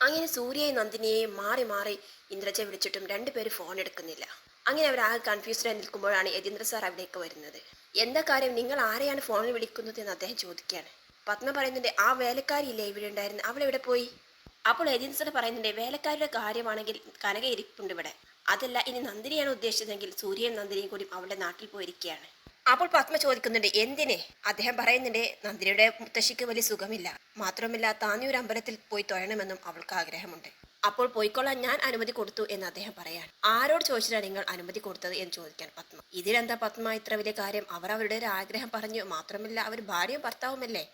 അങ്ങനെ സൂര്യയും നന്ദിനിയെയും മാറി മാറി ഇന്ദ്രജ വിളിച്ചിട്ടും രണ്ടുപേരും ഫോൺ എടുക്കുന്നില്ല. അങ്ങനെ അവർ ആകെ കൺഫ്യൂസ്ഡായി നിൽക്കുമ്പോഴാണ് യതീന്ദ്ര സാർ അവിടേക്ക് വരുന്നത്. എന്താ കാര്യം? നിങ്ങൾ ആരെയാണ് ഫോണിൽ വിളിക്കുന്നത്? എന്ന് അദ്ദേഹം ചോദിക്കുകയാണ്. പത്മ പറയുന്നുണ്ട് ആ വേലക്കാരിയില്ലേ ഇവിടെ ഉണ്ടായിരുന്നു? അവൾ എവിടെ പോയി? അപ്പോൾ യതീന്ദ്ര സാർ പറയുന്നുണ്ട് വേലക്കാരുടെ കാര്യമാണെങ്കിൽ കനക ഇരിപ്പുണ്ട് ഇവിടെ. അതല്ല ഇനി നന്ദിനിയാണ് ഉദ്ദേശിച്ചതെങ്കിൽ സൂര്യയും നന്ദിനിയും കൂടി അവളുടെ നാട്ടിൽ പോയിരിക്കുകയാണ്. അപ്പോൾ പത്മ ചോദിക്കുന്നുണ്ട് എന്തിനെ? അദ്ദേഹം പറയുന്നുണ്ട് നന്ദിനിയുടെ മുത്തശ്ശിക്ക് വലിയ സുഖമില്ല. മാത്രമല്ല താന്നിയൊരു അമ്പലത്തിൽ പോയി തൊഴണമെന്നും അവൾക്ക് ആഗ്രഹമുണ്ട്. അപ്പോൾ പോയിക്കൊള്ളാൻ ഞാൻ അനുമതി കൊടുത്തു എന്ന് അദ്ദേഹം പറയാൻ ആരോട് ചോദിച്ചിട്ടാണ് നിങ്ങൾ അനുമതി കൊടുത്തത് എന്ന് ചോദിക്കാൻ പത്മ ഇതിലെന്താ പത്മ ഇത്ര വലിയ കാര്യം? അവർ അവരുടെ ഒരു ആഗ്രഹം പറഞ്ഞു. മാത്രമല്ല അവർ ഭാര്യയും ഭർത്താവുമല്ലേ?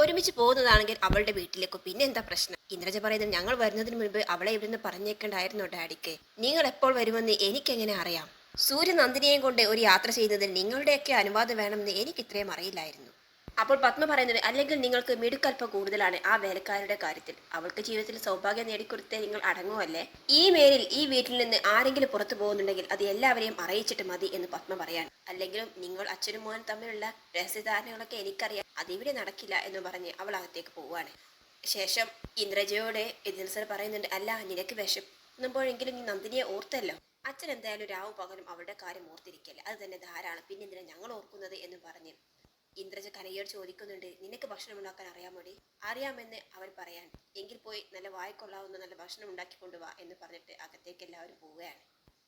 ഒരുമിച്ച് പോകുന്നതാണെങ്കിൽ അവളുടെ വീട്ടിലേക്ക് പിന്നെ എന്താ പ്രശ്നം? ഇന്ദ്രജ പറയുന്നത് ഞങ്ങൾ വരുന്നതിന് മുൻപ് അവളെ ഇവിടുന്ന് പറഞ്ഞേക്കണ്ടായിരുന്നു ഡാഡിക്ക്. നിങ്ങൾ എപ്പോൾ വരുമെന്ന് എനിക്കെങ്ങനെ അറിയാം? സൂര്യ നന്ദിനിയെയും കൊണ്ട് ഒരു യാത്ര ചെയ്യുന്നതിൽ നിങ്ങളുടെയൊക്കെ അനുവാദം വേണമെന്ന് എനിക്ക് ഇത്രയും അറിയില്ലായിരുന്നു. അപ്പോൾ പത്മ പറയുന്നത് അല്ലെങ്കിൽ നിങ്ങൾക്ക് മിടുക്കൽപ്പം കൂടുതലാണ് ആ വേലക്കാരുടെ കാര്യത്തിൽ. അവൾക്ക് ജീവിതത്തിൽ സൗഭാഗ്യം നേടിക്കൊടുത്ത് നിങ്ങൾ അടങ്ങുമല്ലേ ഈ മേലിൽ ഈ വീട്ടിൽ നിന്ന് ആരെങ്കിലും പുറത്തു പോകുന്നുണ്ടെങ്കിൽ അത് എല്ലാവരെയും അറിയിച്ചിട്ട് മതി എന്ന് പത്മ പറയാണ്. അല്ലെങ്കിലും നിങ്ങൾ അച്ഛനും മോനും തമ്മിലുള്ള രഹസ്യധാരണകളൊക്കെ എനിക്കറിയാം. അതിവിടെ നടക്കില്ല എന്ന് പറഞ്ഞ് അവൾ അകത്തേക്ക് പോവുകയാണ്. ശേഷം ഇന്ദ്രജയോട് എതിർസർ പറയുന്നുണ്ട് അല്ല നിനക്ക് വിശപ്പുമ്പോഴെങ്കിലും നീ നന്ദിനിയെ ഓർത്തല്ലോ. അച്ഛൻ എന്തായാലും രാവും പകലും അവളുടെ കാര്യം ഓർത്തിരിക്കല്ലേ? അത് തന്നെ ധാരാളം. പിന്നെ എന്തിനാ ഞങ്ങൾ ഓർക്കുന്നത് എന്ന് പറഞ്ഞ് ഇന്ദ്രജ കനയോട് ചോദിക്കുന്നുണ്ട് നിനക്ക് ഭക്ഷണം ഉണ്ടാക്കാൻ അറിയാമോടി? അറിയാമെന്ന് അവൻ പറയാൻ. എങ്കിൽ പോയി നല്ല വായിക്കൊള്ളാവുന്ന നല്ല ഭക്ഷണം ഉണ്ടാക്കി കൊണ്ടുവാ എന്ന് പറഞ്ഞിട്ട് അകത്തേക്ക് എല്ലാവരും പോവുകയാണ്.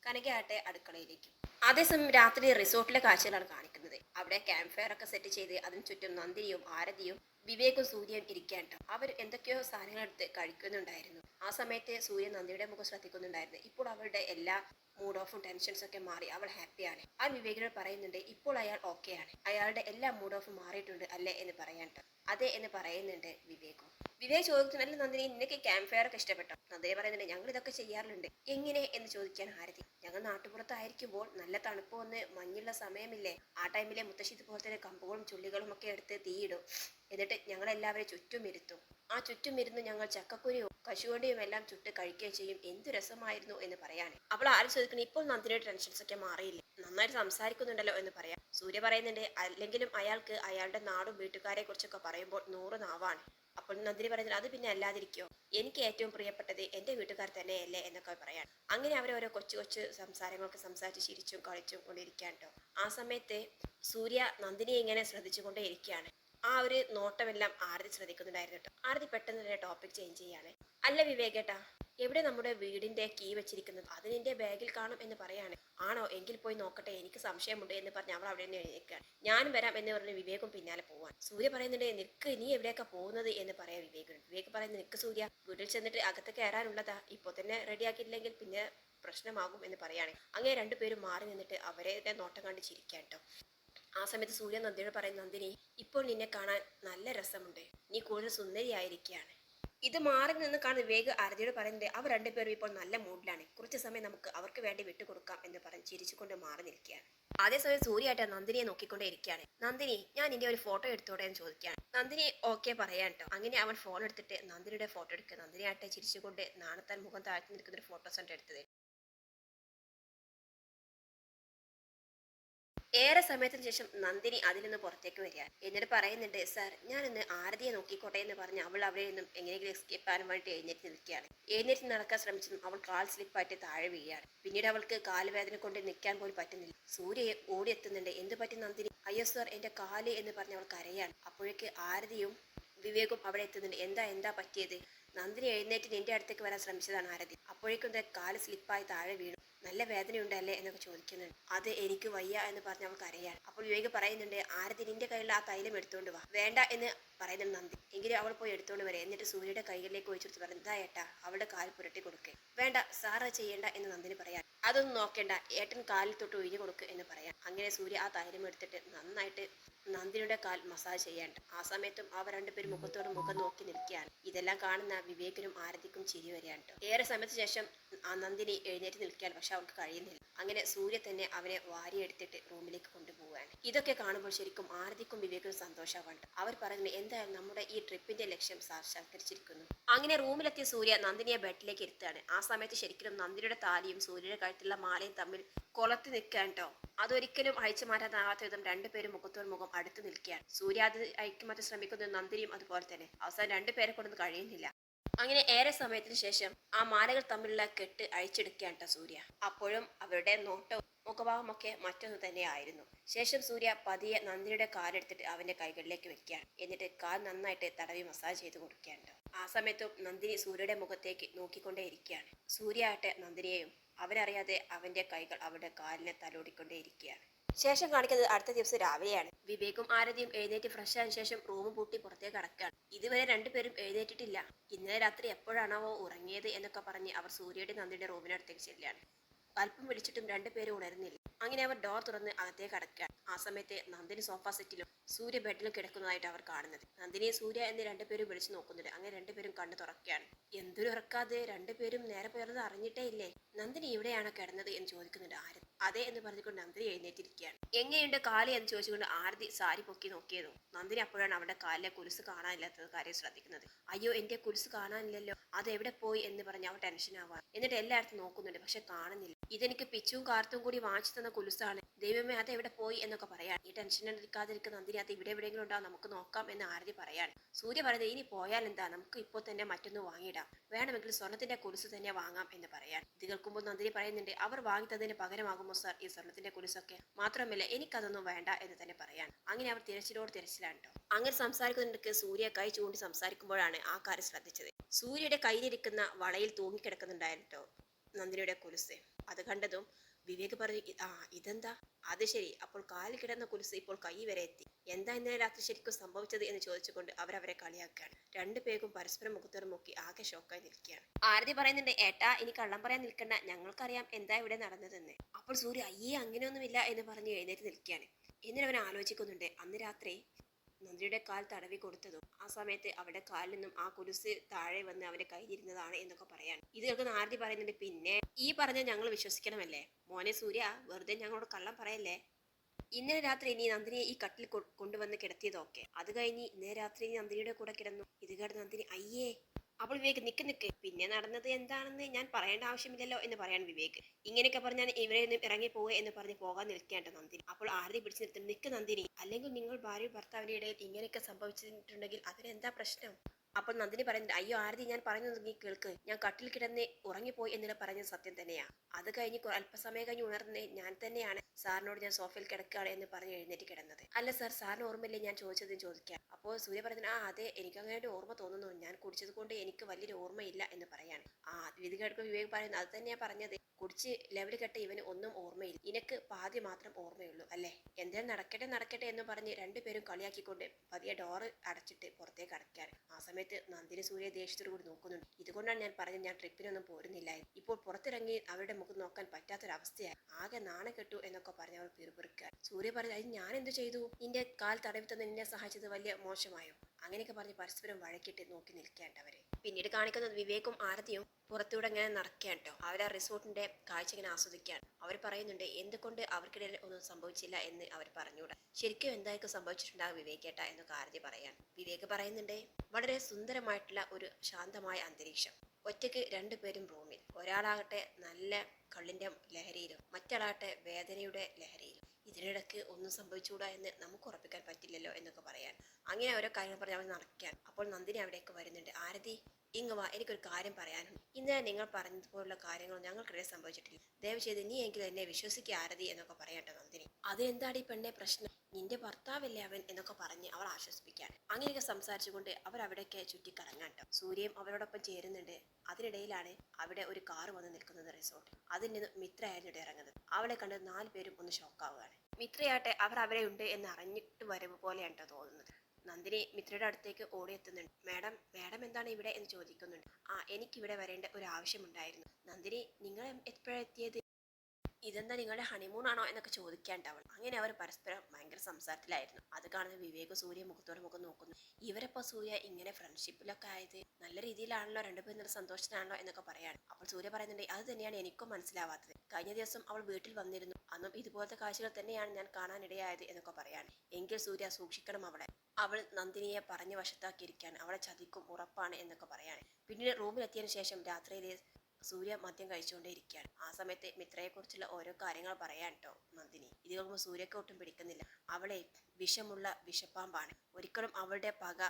കനകയാട്ടെ അടുക്കളയിലേക്ക്. അതേസമയം രാത്രി റിസോർട്ടിലെ കാഴ്ചകളാണ് കാണിക്കുന്നത്. അവിടെ ക്യാമ്പ് ഫയർ ഒക്കെ സെറ്റ് ചെയ്ത് അതിന് ചുറ്റും നന്ദിനിയും ആരതിയും വിവേകും സൂര്യയും ഇരിക്കാട്ടോ അവർ എന്തൊക്കെയോ സാധനങ്ങൾ എടുത്ത് കഴിക്കുന്നുണ്ടായിരുന്നു. ആ സമയത്ത് സൂര്യൻ നന്ദിയുടെ മുഖം ശ്രദ്ധിക്കുന്നുണ്ടായിരുന്നു. ഇപ്പോൾ അവളുടെ എല്ലാ മൂഡ് ഓഫും ടെൻഷൻസ് ഒക്കെ മാറി അവൾ ഹാപ്പിയാണ് ആ വിവേകിനോട് പറയുന്നുണ്ട് ഇപ്പോൾ അയാൾ ഓക്കെയാണ് അയാളുടെ എല്ലാ മൂഡ് ഓഫും മാറിയിട്ടുണ്ട് അല്ലേ എന്ന് പറയാട്ടോ അതെ എന്ന് പറയുന്നുണ്ട് വിവേകും. വിവേക് ചോദിക്കുന്നുണ്ട് നന്ദിനി നിനക്ക് ക്യാമ്പ് ഫയർ ഒക്കെ ഇഷ്ടപ്പെട്ടോ? നന്ദിനി പറയുന്നുണ്ട് ഞങ്ങൾ ഇതൊക്കെ ചെയ്യാറുണ്ട്. എങ്ങനെ എന്ന് ചോദിക്കാൻ ആരതി ഞങ്ങൾ നാട്ടുപുറത്തായിരിക്കുമ്പോൾ നല്ല തണുപ്പ് വന്ന് മഞ്ഞുള്ള സമയമില്ലേ? ആ ടൈമിലെ മുത്തശ്ശി തന്നെ കമ്പുകളും ചുള്ളികളും ഒക്കെ എടുത്ത് തീയിടും. എന്നിട്ട് ഞങ്ങൾ എല്ലാവരും ചുറ്റും ഇരുത്തും ആ ചുറ്റും ഇരുന്ന് ഞങ്ങൾ ചക്കക്കുരിയും കശുവണ്ടിയും എല്ലാം ചുട്ട് കഴിക്കുകയും ചെയ്യും. എന്തു രസമായിരുന്നു എന്ന് പറയാൻ അപ്പോൾ ആരും ചോദിക്കണം ഇപ്പോൾ നന്ദിനിയുടെ ടെൻഷൻസ് ഒക്കെ മാറിയില്ലേ? നന്നായിട്ട് സംസാരിക്കുന്നുണ്ടല്ലോ എന്ന് പറയാം. സൂര്യ പറയുന്നുണ്ട് അല്ലെങ്കിലും അയാൾക്ക് അയാളുടെ നാടും വീട്ടുകാരെ കുറിച്ചൊക്കെ പറയുമ്പോൾ നൂറ് നാവാണ്. അപ്പോൾ നന്ദിനി പറയുന്നത് അത് പിന്നെ അല്ലാതിരിക്കോ? എനിക്ക് ഏറ്റവും പ്രിയപ്പെട്ടത് എന്റെ വീട്ടുകാർ തന്നെയല്ലേ? എന്നൊക്കെ പറയാം. അങ്ങനെ അവർ ഓരോ കൊച്ചു കൊച്ചു സംസാരങ്ങളൊക്കെ സംസാരിച്ച് ചിരിച്ചും കളിച്ചും കൊണ്ടിരിക്കാൻ കേട്ടോ. ആ സമയത്ത് സൂര്യ നന്ദിനിയെ ഇങ്ങനെ ശ്രദ്ധിച്ചുകൊണ്ടേ ഇരിക്കുകയാണ്. ആ ഒരു നോട്ടമെല്ലാം ആരതി ശ്രദ്ധിക്കുന്നുണ്ടായിരുന്നു കേട്ടോ. ആരതി പെട്ടെന്ന് തന്നെ ടോപ്പിക് ചേഞ്ച് ചെയ്യാണ്. അല്ല വിവേകേട്ടാ എവിടെ നമ്മുടെ വീടിന്റെ കീ വെച്ചിരിക്കുന്നത്? അത് നിന്റെ ബാഗിൽ കാണും എന്ന് പറയാണ് ആണോ? എങ്കിൽ പോയി നോക്കട്ടെ. എനിക്ക് സംശയമുണ്ട് എന്ന് പറഞ്ഞ് അവൾ അവിടെ നിന്ന് ഞാൻ വരാം എന്ന് പറഞ്ഞ് വിവേകും പിന്നാലെ പോവാൻ സൂര്യ പറയുന്നുണ്ട് നിനക്ക് നീ എവിടെയൊക്കെ പോകുന്നത്? എന്ന് പറയാം വിവേക് വിവേക് പറയുന്നത് നിനക്ക് സൂര്യ വീട്ടിൽ ചെന്നിട്ട് അകത്ത് കയറാനുള്ളതാ ഇപ്പോൾ തന്നെ റെഡിയാക്കിയില്ലെങ്കിൽ പിന്നെ പ്രശ്നമാകും എന്ന് പറയാണ് അങ്ങനെ രണ്ടുപേരും മാറി നിന്നിട്ട് അവരെ നോട്ടം കണ്ട് ചിരിക്കാം ആ സമയത്ത് സൂര്യ നന്ദിയോട് പറയുന്ന നന്ദിനി ഇപ്പോൾ നിന്നെ കാണാൻ നല്ല രസമുണ്ട്. നീ കൂടുതൽ സുന്ദരിയായിരിക്കുകയാണ്. ഇത് മാറി നിന്ന് കാണുന്ന വിവേക് ആരതിയോട് പറയുന്നത് അവർ രണ്ടുപേരും ഇപ്പോൾ നല്ല മൂഡിലാണ്. കുറച്ച് സമയം നമുക്ക് അവർക്ക് വേണ്ടി വിട്ടുകൊടുക്കാം എന്ന് പറഞ്ഞ് ചിരിച്ചുകൊണ്ട് മാറി നിൽക്കുകയാണ്. അതേസമയം സൂര്യായിട്ട് നന്ദിനിയെ നോക്കിക്കൊണ്ടേ ഇരിക്കുകയാണ്. നന്ദിനി ഞാൻ നിന്റെ ഒരു ഫോട്ടോ എടുത്തോടെ എന്ന് ചോദിക്കുകയാണ്. നന്ദിനി ഓക്കെ പറയാൻ കേട്ടോ. അങ്ങനെ അവൻ ഫോൺ എടുത്തിട്ട് നന്ദിനിയുടെ ഫോട്ടോ എടുക്കുക. നന്ദിനിയായിട്ട് ചിരിച്ചുകൊണ്ട് നാണത്താൻ മുഖം താഴ്ത്തി നിൽക്കുന്ന ഒരു ഫോട്ടോസ് ആണ് എടുത്തത്. ഏറെ സമയത്തിന് ശേഷം നന്ദിനി അതിൽ നിന്ന് പുറത്തേക്ക് വരിക. എന്നിട്ട് പറയുന്നുണ്ട് സാർ ഞാൻ ഇന്ന് ആരതിയെ നോക്കിക്കോട്ടെ എന്ന് പറഞ്ഞ് അവൾ അവിടെ നിന്നും എങ്ങനെയെങ്കിലും എസ്കേപ്പ് ആകാൻ വേണ്ടി എഴുന്നേറ്റ് നിൽക്കുകയാണ്. എഴുന്നേറ്റ് നടക്കാൻ ശ്രമിച്ചതും അവൾ കാൽ സ്ലിപ്പായിട്ട് താഴെ വീഴുകയാണ്. പിന്നീട് അവൾക്ക് കാലുവേദന കൊണ്ട് നിൽക്കാൻ പോലും പറ്റുന്നില്ല. സൂര്യയെ ഓടിയെത്തുന്നുണ്ട് എന്ത് പറ്റി നന്ദിനി? അയ്യോ സാർ എന്റെ കാൽ എന്ന് പറഞ്ഞ് അവൾ കരയാണ്. അപ്പോഴേക്ക് ആരതിയും വിവേകും അവിടെ എത്തുന്നുണ്ട്. എന്താ എന്താ പറ്റിയത്? നന്ദിനി എഴുന്നേറ്റ് നിന്റെ അടുത്തേക്ക് വരാൻ ശ്രമിച്ചതാണ് ആരതി. അപ്പോഴേക്കും കാൽ സ്ലിപ്പായി താഴെ വീണു. നല്ല വേദനയുണ്ടല്ലേ എന്നൊക്കെ ചോദിക്കുന്നുണ്ട്. അത് എനിക്ക് വയ്യ എന്ന് പറഞ്ഞ് അവൾക്ക് അറിയാൻ. അപ്പോൾ വിവേക് പറയുന്നുണ്ട് ആരതി നിന്റെ കയ്യിലുള്ള ആ തൈലം എടുത്തുകൊണ്ട് വാ. വേണ്ട എന്ന് പറയുന്നുണ്ട് നന്ദി. എങ്കിലും അവൾ പോയി എടുത്തുകൊണ്ട് വരെ. എന്നിട്ട് സൂര്യയുടെ കൈകളിലേക്ക് ഒഴിച്ചെടുത്ത് പറഞ്ഞു ഇതാ ഏട്ടാ അവളുടെ കാൽ പുരട്ടി കൊടുക്കേ. വേണ്ട സാറ് ചെയ്യേണ്ട എന്ന് നന്ദിനി പറയാൻ. അതൊന്നും നോക്കേണ്ട ഏട്ടൻ കാലിൽ തൊട്ട് ഒഴിഞ്ഞു കൊടുക്കുക എന്ന് പറയാം അങ്ങനെ സൂര്യ ആ തൈലം എടുത്തിട്ട് നന്നായിട്ട് നന്ദിനിയുടെ കാൽ മസാജ് ചെയ്യാണ്ട് ആ സമയത്തും അവർ രണ്ടുപേരും മുഖത്തോട് മുഖം നോക്കി നിൽക്കുകയാണ്. ഇതെല്ലാം കാണുന്ന വിവേകിനും ആരതിക്കും ചിരി വരികയാണ്. ഏറെ സമയത്തിന് ശേഷം ആ നന്ദിനി എഴുന്നേറ്റ് നിൽക്കാൻ പക്ഷെ അവൾക്ക് കഴിയുന്നില്ല. അങ്ങനെ സൂര്യ തന്നെ അവനെ വാരിയെടുത്തിട്ട് റൂമിലേക്ക് കൊണ്ടുപോവുകയാണ്. ഇതൊക്കെ കാണുമ്പോൾ ശരിക്കും ആരതിക്കും വിവേകിനും സന്തോഷമാവുണ്ട് അവർ പറയുന്നത് എന്തായാലും നമ്മുടെ ഈ ട്രിപ്പിന്റെ ലക്ഷ്യം സാക്ഷാത്കരിച്ചിരിക്കുന്നു. അങ്ങനെ റൂമിലെത്തിയ സൂര്യ നന്ദിനിയെ ബെഡിലേക്ക് ഇരുത്തുകയാണ്. ആ സമയത്ത് ശരിക്കും നന്ദിനിയുടെ താലിയും സൂര്യയുടെ കഴുത്തിലുള്ള മാലയും തമ്മിൽ കൊളത്തി നിൽക്കാൻ കേട്ടോ. അതൊരിക്കലും അയച്ചു മാറ്റാനാവാത്ത വിധം രണ്ടുപേരും മുഖത്തോട് മുഖം അടുത്ത് നിൽക്കുകയാണ്. സൂര്യ അത് അയക്കുമാറ്റം ശ്രമിക്കുന്ന നന്ദിനിയും അതുപോലെ തന്നെ. അവസാനം രണ്ടുപേരെ കൊണ്ടൊന്നും കഴിയുന്നില്ല. അങ്ങനെ ഏറെ സമയത്തിന് ശേഷം ആ മാലകൾ തമ്മിലുള്ള കെട്ട് അഴിച്ചെടുക്കുകയാണ് സൂര്യ. അപ്പോഴും അവരുടെ നോട്ടവും മുഖഭാവമൊക്കെ മറ്റൊന്ന് തന്നെയായിരുന്നു ശേഷം സൂര്യ പതിയെ നന്ദിനിയുടെ കാലെടുത്തിട്ട് അവന്റെ കൈകളിലേക്ക് വെക്കുകയാണ് എന്നിട്ട് കാൽ നന്നായിട്ട് തടവി മസാജ് ചെയ്ത് കൊടുക്കുകയാണ് ആ സമയത്തും നന്ദിനി സൂര്യയുടെ മുഖത്തേക്ക് നോക്കിക്കൊണ്ടേ ഇരിക്കുകയാണ്. സൂര്യ ആട്ടെ നന്ദിനിയെയും അവനറിയാതെ അവന്റെ കൈകൾ അവരുടെ കാലിനെ തലോടിക്കൊണ്ടേ ഇരിക്കുകയാണ്. ശേഷം കാണിക്കുന്നത് അടുത്ത ദിവസം രാവിലെയാണ്. വിവേകും ആരതിയും എഴുന്നേറ്റ് ഫ്രഷ് ആയതിനു ശേഷം റൂം പൂട്ടി പുറത്തേക്ക് കടക്കുകയാണ്. ഇതുവരെ രണ്ടുപേരും എഴുന്നേറ്റിട്ടില്ല. ഇന്നലെ രാത്രി എപ്പോഴാണാവോ ഉറങ്ങിയത് എന്നൊക്കെ പറഞ്ഞ് അവർ സൂര്യയുടെ നന്ദിയുടെ റൂമിനടുത്തേക്ക് ചെല്ലുകയാണ്. അല്പം വിളിച്ചിട്ടും രണ്ടുപേരും ഉണരുന്നില്ല. അങ്ങനെ അവർ ഡോർ തുറന്ന് അകത്തേക്ക് കടക്കുകയാണ്. ആ സമയത്ത് നന്ദിനി സോഫ സെറ്റിലും സൂര്യ ബെഡിലും കിടക്കുന്നതായിട്ട് അവർ കാണുന്നത്. നന്ദിനിയെ സൂര്യ എന്ന് രണ്ടുപേരും വിളിച്ചു നോക്കുന്നുണ്ട്. അങ്ങനെ രണ്ടുപേരും കണ്ണു തുറക്കുകയാണ്. എന്തൊരു ഉറക്കാതെ രണ്ടുപേരും നേരെ പോയത് അറിഞ്ഞിട്ടേ ഇല്ലേ? നന്ദിനി ഇവിടെയാണോ കിടന്നത് എന്ന് ചോദിക്കുന്നുണ്ട് ആരതി. അതെ എന്ന് പറഞ്ഞുകൊണ്ട് നന്ദിനി എഴുന്നേറ്റിരിക്കുകയാണ്. എങ്ങനെയുണ്ട് കാലി എന്ന് ചോദിച്ചുകൊണ്ട് ആരതി സാരി പൊക്കി നോക്കിയതും നന്ദിനി അപ്പോഴാണ് അവിടെ കാലിലെ കുലുസ് കാണാനില്ലാത്തത് കാര്യം ശ്രദ്ധിക്കുന്നത്. അയ്യോ എന്റെ കുലുസ് കാണാനില്ലല്ലോ. അത് എവിടെ പോയി? എന്ന് പറഞ്ഞ് അവ ടെൻഷൻ ആവാ എന്നിട്ട് എല്ലായിടത്തും നോക്കുന്നുണ്ട് പക്ഷെ കാണുന്നില്ല. ഇതെനിക്ക് പിച്ചും കാർത്തും കൂടി വാങ്ങിച്ചു തന്ന കുലുസാണ് ദൈവമേ അത് എവിടെ പോയി എന്നൊക്കെ പറയാൻ ഈ ടെൻഷൻ എടുക്കാതിരിക്കുന്ന നന്ദിനി അത് ഇവിടെ എവിടെയെങ്കിലും ഉണ്ടാവും നമുക്ക് നോക്കാം എന്ന് ആരതി പറയാണ്. സൂര്യ പറയുന്നത് ഇനി പോയാൽ എന്താ? നമുക്ക് ഇപ്പോൾ തന്നെ മറ്റൊന്ന് വാങ്ങിയിടാം. വേണമെങ്കിൽ സ്വർണത്തിന്റെ കുരിശ് തന്നെ വാങ്ങാം എന്ന് പറയാൻ ഇത് കേൾക്കുമ്പോൾ നന്ദിനി പറയുന്നുണ്ട് അവർ വാങ്ങിത്തതിന് പകരമാകുമോ സാർ ഈ സ്വർണത്തിന്റെ കുരിശൊക്കെ? മാത്രമല്ല എനിക്കതൊന്നും വേണ്ട എന്ന് തന്നെ പറയാൻ അങ്ങനെ അവർ തിരച്ചിലോട് തിരച്ചിലാണ് കേട്ടോ അങ്ങനെ സംസാരിക്കുന്നുണ്ടെങ്കിൽ സൂര്യ കൈ ചൂണ്ടി സംസാരിക്കുമ്പോഴാണ് ആ കാര്യം ശ്രദ്ധിച്ചത്. സൂര്യയുടെ കയ്യിലിരിക്കുന്ന വളയിൽ തൂങ്ങിക്കിടക്കുന്നുണ്ടായിരുന്നു കേട്ടോ നന്ദിനിയുടെ കുരിശ്. അത് കണ്ടതും വിവേക് പറഞ്ഞു ആ ഇതെന്താ? അത് ശരി. അപ്പോൾ കാലിൽ കിടന്ന കുലുസ് ഇപ്പോൾ കൈ വരെ എത്തി. എന്താ ഇന്നലെ രാത്രി ശരിക്കും സംഭവിച്ചത്? എന്ന് ചോദിച്ചുകൊണ്ട് അവരവരെ കളിയാക്കുകയാണ്. രണ്ടു പേരും പരസ്പരം മുഖത്തോട് നോക്കി ആകെ ഷോക്കായി നിൽക്കുകയാണ്. ആരതി പറയുന്നുണ്ട് ഏട്ടാ ഇനി കള്ളം പറയാൻ നിൽക്കണ്ട. ഞങ്ങൾക്കറിയാം എന്താ ഇവിടെ നടന്നതെന്ന്. അപ്പോൾ സൂര്യ അയ്യേ അങ്ങനെയൊന്നുമില്ല എന്ന് പറഞ്ഞ് എഴുന്നേറ്റ് നിൽക്കുകയാണ്. എന്നിട്ട് അവൻ ആലോചിക്കുന്നുണ്ട് അന്ന് രാത്രി നന്ദിയുടെ കാൽ തടവി കൊടുത്തതും ആ സമയത്ത് അവരുടെ കാലിൽ നിന്നും ആ കുരിസ് താഴെ വന്ന് അവരെ കയ്യിലിരുന്നതാണ് എന്നൊക്കെ പറയാൻ. ഇത് കേൾക്കുന്ന ആരതി പറയുന്നുണ്ട് പിന്നെ ഈ പറഞ്ഞ ഞങ്ങൾ വിശ്വസിക്കണമല്ലേ? മോനെ സൂര്യ വെറുതെ ഞങ്ങളോട് കള്ളം പറയല്ലേ? ഇന്നലെ രാത്രി ഇനി നന്ദിനിയെ ഈ കട്ടിൽ കൊണ്ടുവന്ന് കിടത്തിയതൊക്കെ. അത് കഴിഞ്ഞ് ഇന്നലെ രാത്രി നന്ദിനിയുടെ കൂടെ കിടന്നു. ഇത് കേട്ട് നന്ദിനി അയ്യേ അപ്പോൾ വിവേക് നിക്ക് നിക്ക്. പിന്നെ നടന്നത് എന്താണെന്ന് ഞാൻ പറയേണ്ട ആവശ്യമില്ലല്ലോ എന്ന് പറയാൻ വിവേക്. ഇങ്ങനെയൊക്കെ പറഞ്ഞാൽ ഇവരെ നിന്നും ഇറങ്ങി പോവുക എന്ന് പറഞ്ഞ് പോകാൻ നിൽക്കേണ്ട നന്ദിനി. അപ്പോൾ ആരതി പിടിച്ചു നിർത്തും. നിക്ക് നന്ദിനി. അല്ലെങ്കിൽ നിങ്ങൾ ഭാര്യ ഭർത്താവിന്റെ ഇടയിൽ ഇങ്ങനെയൊക്കെ സംഭവിച്ചിട്ടുണ്ടെങ്കിൽ അതിനെന്താ പ്രശ്നം? അപ്പോൾ നന്ദിനി പറയുന്നുണ്ട് അയ്യോ ആരതി ഞാൻ പറഞ്ഞു നീ കേൾക്ക്. ഞാൻ കട്ടിൽ കിടന്ന് ഉറങ്ങിപ്പോയി എന്നുള്ള പറഞ്ഞത് സത്യം തന്നെയാണ് അത് കഴിഞ്ഞ് അല്പസമയം കഴിഞ്ഞ് ഉണർന്ന് ഞാൻ തന്നെയാണ് സാറിനോട് ഞാൻ സോഫയിൽ കിടക്കുകയാണ് എന്ന് പറഞ്ഞ് എഴുന്നേറ്റ് കിടന്നത്. അല്ല സാർ സാറിന് ഓർമ്മയില്ലേ ഞാൻ ചോദിച്ചത് ചോദിക്കാം. അപ്പോൾ സൂര്യ പറയുന്നത് ആ അതെ എനിക്ക് അങ്ങനെ ഒരു ഓർമ്മ തോന്നുന്നു. ഞാൻ കുടിച്ചത് കൊണ്ട് എനിക്ക് വലിയൊരു ഓർമ്മയില്ല എന്ന് പറയാണ്. ആ വിധി കേൾക്കും വിവേക് പറയുന്നത് അത് തന്നെയാണ് പറഞ്ഞത്. കുടിച്ച് ലെവൽ കെട്ട ഇവന് ഒന്നും ഓർമ്മയില്ല. ഇനക്ക് പാതി മാത്രം ഓർമ്മയുള്ളൂ അല്ലേ? എന്തേലും നടക്കട്ടെ നടക്കട്ടെ എന്ന് പറഞ്ഞ് രണ്ടുപേരും കളിയാക്കിക്കൊണ്ട് പതിയെ ഡോറ് അടച്ചിട്ട് പുറത്തേക്ക് അടയ്ക്കാറ് സമയത്ത് നന്ദിനി സൂര്യ കൂടി നോക്കുന്നുണ്ട്. ഇതുകൊണ്ടാണ് ഞാൻ പറഞ്ഞത് ഞാൻ ട്രിപ്പിനൊന്നും പോരുന്നില്ല ഇപ്പോൾ പുറത്തിറങ്ങി അവരുടെ മുഖം നോക്കാൻ പറ്റാത്തൊരവസ്ഥയായി. ആകെ നാണക്കെട്ടു എന്നൊക്കെ പറഞ്ഞ് അവൾ പിറുപിറുക്കാൻ സൂര്യ പറഞ്ഞു അത് ഞാൻ എന്ത് ചെയ്തു? നിന്റെ കാൽ തടവി തന്നെ നിന്നെ സഹായിച്ചത് വലിയ മോശമായോ? അങ്ങനെയൊക്കെ പറഞ്ഞ് പരസ്പരം വഴക്കിട്ട് നോക്കി നിൽക്കേണ്ടവരെ പിന്നീട് കാണിക്കുന്നത് വിവേകും ആരതിയും പുറത്തൂടെ ഇങ്ങനെ നടക്കുകയാണ് കേട്ടോ. അവർ ആ റിസോർട്ടിന്റെ കാഴ്ച ഇങ്ങനെ ആസ്വദിക്കുകയാണ്. അവർ പറയുന്നുണ്ട് എന്തുകൊണ്ട് അവർക്കിടയിൽ ഒന്നും സംഭവിച്ചില്ല എന്ന് അവർ പറഞ്ഞുകൂടാ. ശരിക്കും എന്തായിരിക്കും സംഭവിച്ചിട്ടുണ്ടാകും വിവേകേട്ട എന്ന് ആരതി പറയാൻ വിവേക് പറയുന്നുണ്ട് വളരെ സുന്ദരമായിട്ടുള്ള ഒരു ശാന്തമായ അന്തരീക്ഷം. ഒറ്റയ്ക്ക് രണ്ടുപേരും റൂമിൽ. ഒരാളാകട്ടെ നല്ല കള്ളിന്റെ ലഹരിയിലും മറ്റൊരാളാകട്ടെ വേദനയുടെ ലഹരിയിലും. ഇതിനിടയ്ക്ക് ഒന്നും സംഭവിച്ചുകൂടാ എന്ന് നമുക്ക് ഉറപ്പിക്കാൻ പറ്റില്ലല്ലോ എന്നൊക്കെ പറയാൻ അങ്ങനെ ഓരോ കാര്യങ്ങൾ പറഞ്ഞ് അവൻ നടക്കാൻ അപ്പോൾ നന്ദിനി അവിടേക്ക് വരുന്നുണ്ട് ആരതി ഇങ്ങ് വാ എനിക്കൊരു കാര്യം പറയാനുണ്ട്. ഇന്നലെ നിങ്ങൾ പറഞ്ഞതുപോലുള്ള കാര്യങ്ങൾ ഞങ്ങൾക്കിടയിൽ സംഭവിച്ചിട്ടില്ല. ദയവ് ചെയ്ത് നീ എങ്കിലും എന്നെ വിശ്വസിക്കുക ആരതി എന്നൊക്കെ പറയട്ടെ നന്ദിനി. അതെന്താടി പെണ്ണെ പ്രശ്നം? നിന്റെ ഭർത്താവല്ലേ അവൻ എന്നൊക്കെ പറഞ്ഞ് അവൾ ആശ്വസിപ്പിക്കാൻ. അങ്ങനെയൊക്കെ സംസാരിച്ചുകൊണ്ട് അവർ അവിടേക്ക് ചുറ്റിക്കറങ്ങാട്ടോ സൂര്യയും അവരോടൊപ്പം ചേരുന്നുണ്ട്. അതിനിടയിലാണ് അവിടെ ഒരു കാറ് വന്ന് നിൽക്കുന്നത് റിസോർട്ട് അതിൽ നിന്ന് മിത്രയായിരുന്നു ഇറങ്ങുന്നത്. അവളെ കണ്ട് നാല് പേരും ഒന്ന് ഷോക്കാവുകയാണ് മിത്രയാട്ടെ അവർ അവരെ ഉണ്ട് എന്ന് അറിഞ്ഞിട്ട് വരവ് പോലെയാണ് തോന്നുന്നത്. നന്ദിനി മിത്രയുടെ അടുത്തേക്ക് ഓടിയെത്തുന്നുണ്ട് മാഡം മാഡം എന്താണ് ഇവിടെ? എന്ന് ചോദിക്കുന്നുണ്ട്. ആ എനിക്കിവിടെ വരേണ്ട ഒരു ആവശ്യമുണ്ടായിരുന്നു. നന്ദിനി നിങ്ങൾ എപ്പോഴെത്തിയത് ഇതെന്താ നിങ്ങളുടെ ഹണിമൂൺ ആണോ? എന്നൊക്കെ ചോദിക്കാണ്ടവൾ അങ്ങനെ അവർ പരസ്പരം ഭയങ്കര സംസാരത്തിലായിരുന്നു. അത് കാണുന്ന വിവേക് സൂര്യ മുഖത്തോടെ മുഖം നോക്കുന്നു. ഇവരപ്പോ സൂര്യ ഇങ്ങനെ ഫ്രണ്ട്ഷിപ്പിലൊക്കെ ആയത്? നല്ല രീതിയിലാണല്ലോ രണ്ടുപേരും നല്ല സന്തോഷത്തിലാണല്ലോ? എന്നൊക്കെ പറയാണ്. അപ്പോൾ സൂര്യ പറയുന്നുണ്ട് അത് തന്നെയാണ് എനിക്കും മനസ്സിലാവാത്തത്. കഴിഞ്ഞ ദിവസം അവൾ വീട്ടിൽ വന്നിരുന്നു. അന്നും ഇതുപോലത്തെ കാഴ്ചകൾ തന്നെയാണ് ഞാൻ കാണാനിടയായത് എന്നൊക്കെ പറയാണ്. എങ്കിൽ സൂര്യ സൂക്ഷിക്കണം അവളെ. അവൾ നന്ദിനിയെ പറഞ്ഞു വശത്താക്കിയിരിക്കാൻ അവളെ ചതിക്കും ഉറപ്പാണ് എന്നൊക്കെ പറയാണ്. പിന്നീട് റൂമിലെത്തിയതിനു ശേഷം രാത്രിയിലെ സൂര്യ മദ്യം കഴിച്ചുകൊണ്ടേയിരിക്കുകയാണ്. ആ സമയത്ത് മിത്രയെക്കുറിച്ചുള്ള ഓരോ കാര്യങ്ങൾ പറയാൻ കേട്ടോ നന്ദിനി. ഇത് നോക്കുമ്പോൾ സൂര്യക്ക് ഒട്ടും പിടിക്കുന്നില്ല. അവളെ വിഷമുള്ള വിഷപ്പാമ്പാണ്. ഒരിക്കലും അവളുടെ പക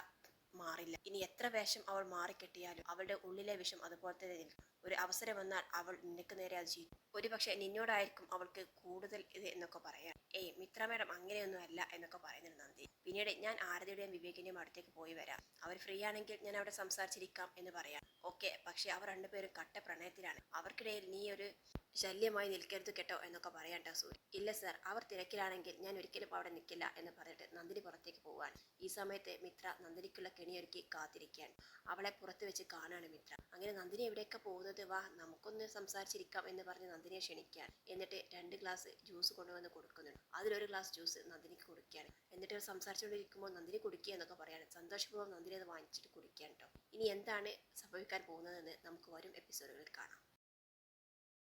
മാറില്ല. ഇനി എത്ര വേഷം അവൾ മാറിക്കെട്ടിയാലും അവളുടെ ഉള്ളിലെ വിഷം അതുപോലെ തന്നെ നിൽക്കും. ഒരു അവസരം വന്നാൽ അവൾ നിനക്ക് നേരെ അത് ചെയ്യും. ഒരുപക്ഷെ നിന്നോടായിരിക്കും അവൾക്ക് കൂടുതൽ ഇത് എന്നൊക്കെ പറയാം. ഏയ് മിത്ര മേഡം അങ്ങനെയൊന്നും അല്ല എന്നൊക്കെ പറയുന്നുണ്ട് നന്ദി. പിന്നീട് ഞാൻ ആരതിയുടെയും വിവേകിന്റെയും അടുത്തേക്ക് പോയി വരാം. അവർ ഫ്രീ ആണെങ്കിൽ ഞാൻ അവിടെ സംസാരിച്ചിരിക്കാം എന്ന് പറയാം. ഓക്കെ പക്ഷെ അവർ രണ്ടുപേരും കട്ട പ്രണയത്തിലാണ് അവർക്കിടയിൽ നീ ഒരു ശല്യമായി നിൽക്കരുത് കേട്ടോ എന്നൊക്കെ പറയണ്ട സൂര്യ. ഇല്ല സർ അവർ തിരക്കിലാണെങ്കിൽ ഞാൻ ഒരിക്കലും അവിടെ നിൽക്കില്ല എന്ന് പറഞ്ഞിട്ട് നന്ദിനി പുറത്തേക്ക് പോവാൻ ഈ സമയത്ത് മിത്ര നന്ദിനിക്കുള്ള കെണിയൊരുക്കി കാത്തിരിക്കുകയാണ്. അവളെ പുറത്ത് വെച്ച് കാണാണ് മിത്ര. അങ്ങനെ നന്ദിനി എവിടെയൊക്കെ പോകുന്നത്? വാ നമുക്കൊന്ന് സംസാരിച്ചിരിക്കാം എന്ന് പറഞ്ഞ് നന്ദിനിയെ ക്ഷണിക്കാൻ എന്നിട്ട് രണ്ട് ഗ്ലാസ് ജ്യൂസ് കൊണ്ടുവന്ന് കൊടുക്കുന്നുണ്ട്. അതിലൊരു ഗ്ലാസ് ജ്യൂസ് നന്ദിനിക്ക് കുടിക്കാൻ എന്നിട്ട് അവർ സംസാരിച്ചുകൊണ്ടിരിക്കുമ്പോൾ നന്ദിനി കുടിക്കുക എന്നൊക്കെ പറയാണ്. സന്തോഷപൂർവം നന്ദിനി അത് വാങ്ങിച്ചിട്ട് കുടിക്കാൻ കേട്ടോ ഇനി എന്താണ് സംഭവിക്കാൻ പോകുന്നതെന്ന് നമുക്ക് വരും എപ്പിസോഡുകളിൽ കാണാം.